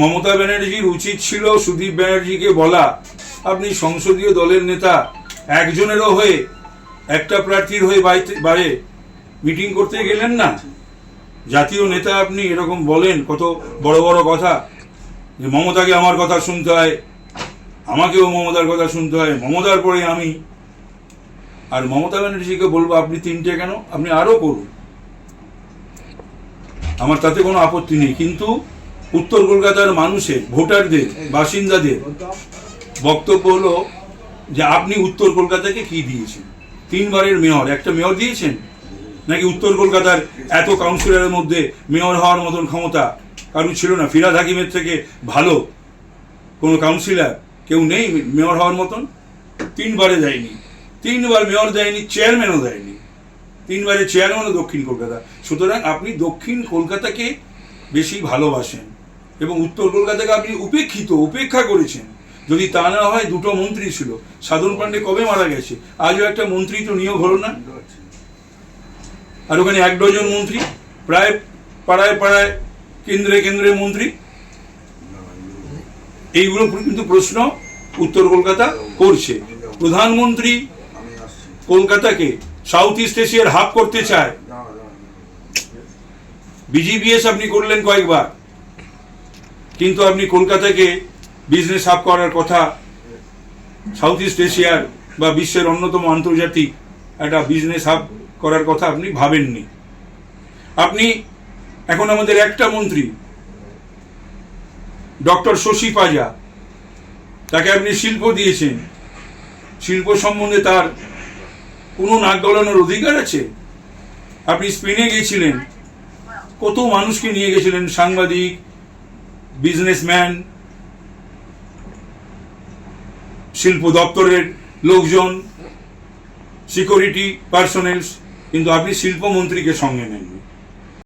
মমতা ব্যানার্জির উচিত ছিল সুদীপ ব্যানার্জিকে বলা। আপনি সংসদীয় দলের নেতা, একজনেরও হয়ে, একটা প্রার্থীর হয়ে বাইরে মিটিং করতে গেলেন না? জাতীয় নেতা আপনি এরকম বলেন, কত বড় বড় কথা। যে মমতাকে আমার কথা শুনতে হয়, আমাকেও মমতার কথা শুনতে হয়, মমতার পরে আমি। আর মমতা ব্যানার্জিকে বলব, আপনি তিনটে কেন? আপনি আরও করুন। আমার তাতে কোনো আপত্তি নেই, কিন্তু উত্তর কলকাতার মানুষের, ভোটারদের, বাসিন্দাদের বক্তব্য হলো যে আপনি উত্তর কলকাতাকে কি দিয়েছেন? তিনবারের মেয়র, একটা মেয়র দিয়েছেন? নাকি উত্তর কলকাতার এত কাউন্সিলরের মধ্যে মেয়র হওয়ার মতন ক্ষমতা কারণ ছিল না? ফিরাদ হাকিমের থেকে ভালো কোনো কাউন্সিলর কেউ নেই মেয়র হওয়ার মতন? তিনবারে দেয়নি। তিনবার মেয়র দেয়নি, চেয়ারম্যানও দেয়নি। তিনবারে চেয়ারম্যানও দক্ষিণ কলকাতা। সুতরাং আপনি দক্ষিণ কলকাতাকে বেশি ভালোবাসেন। এবং উত্তর কলকাতাকে আপনি উপেক্ষিত উপেক্ষা করেছেন। যদি তা না হয় দুটো মন্ত্রী ছিল। সাধন পান্ডে কবে মারা গেছে? আজও একটা মন্ত্রী তো নিয়োগ হলো না? আর ওখানে এক ডজন মন্ত্রী? প্রায় পাড়ায় পাড়ায় কেন্দ্রে কেন্দ্রে মন্ত্রী? এইগুলো কিন্তু প্রশ্ন উত্তর কলকাতা করছে। প্রধানমন্ত্রী কলকাতাকে সাউথ ইস্ট এশিয়ার হাব করতে চায়। বিজিবিএস আপনি করলেন কয়েকবার। কিন্তু আপনি কলকাতাকে বিজনেস হাব করার কথা সাউথ ইস্ট এশিয়ার বা বিশ্বের অন্যতম আন্তর্জাতিক একটা বিজনেস হাব করার কথা আপনি ভাবেননি। আপনি এখন আমাদের একটা মন্ত্রী, ডক্টর শশী পাজা, তাকে আপনি শিল্প দিয়েছেন। শিল্প সম্বন্ধে তার কোনো নাক গলানোর অধিকার আছে? আপনি স্পেনে গিয়েছিলেন। কত মানুষকে নিয়ে গেছিলেন সাংবাদিক বিজনেসম্যান শিল্প দপ্তরের লোকজন সিকিউরিটি পার্সোনেলস কিন্তু আপনি শিল্পমন্ত্রীকে সঙ্গে নেননি।